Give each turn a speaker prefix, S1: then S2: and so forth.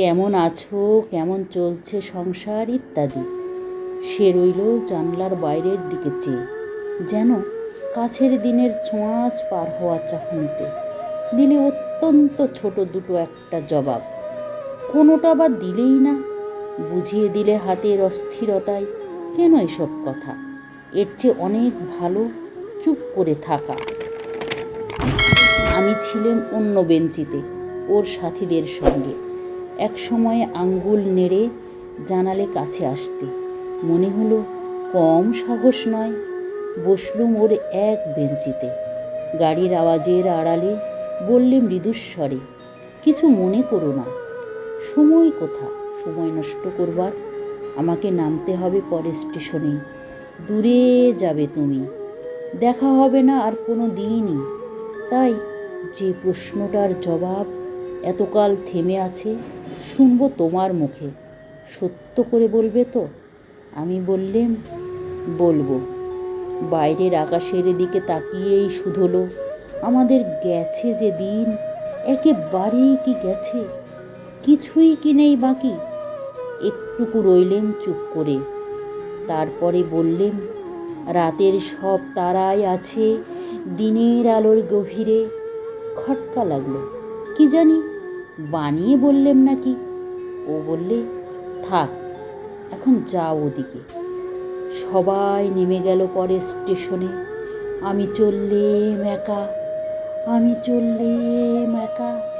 S1: কেমন আছো, কেমন চলছে সংসার ইত্যাদি। সে রইল জানলার বাইরের দিকে চেয়ে। যেন কাছের দিনের ছোঁয়াচ পার হওয়া চাহনিতে। দিলে অত্যন্ত ছোট দুটো একটা জবাব। কোনোটা বা দিলেই না, বুঝিয়ে দিলে হাতের অস্থিরতায়। কেন এসব কথা? এর চেয়ে অনেক ভালো চুপ করে থাকা। আমি ছিলাম অন্য বেঞ্চিতে, ওর সাথীদের সঙ্গে। এক সময়ে আঙ্গুল নেড়ে জানালে কাছে আসতে। মনে হলো কম সাহস নয়। বসলুম ওর এক বেঞ্চিতে। গাড়ির আওয়াজের আড়ালে বললে মৃদুস্বরে, কিছু মনে করো না। সময় কোথা সময় নষ্ট করবার? আমাকে নামতে হবে পরের স্টেশনে। দূরে যাবে তুমি। দেখা হবে না আর কোনো দিনই। তাই যে প্রশ্নটার জবাব এতকাল থেমে আছে শুনব তোমার মুখে। সত্য করে বলবে তো? আমি বললেম, বলব। বাইরের আকাশের দিকে তাকিয়েই শুধলো, আমাদের গেছে যে দিন, একেবারেই কি গেছে? কিছুই কি নেই বাকি? একটুকু রইলেম চুপ করে। তারপরে বললেম, রাতের সব তারাই আছে, দিনের আলোর গভীরে। খটকা লাগল, কি জানি? বানিয়ে বললেম নাকি? ও বললে, থাক, এখন যাও ওদিকে। সবাই নেমে গেল পরে স্টেশনে। আমি চললে একা, আমি চললে একা।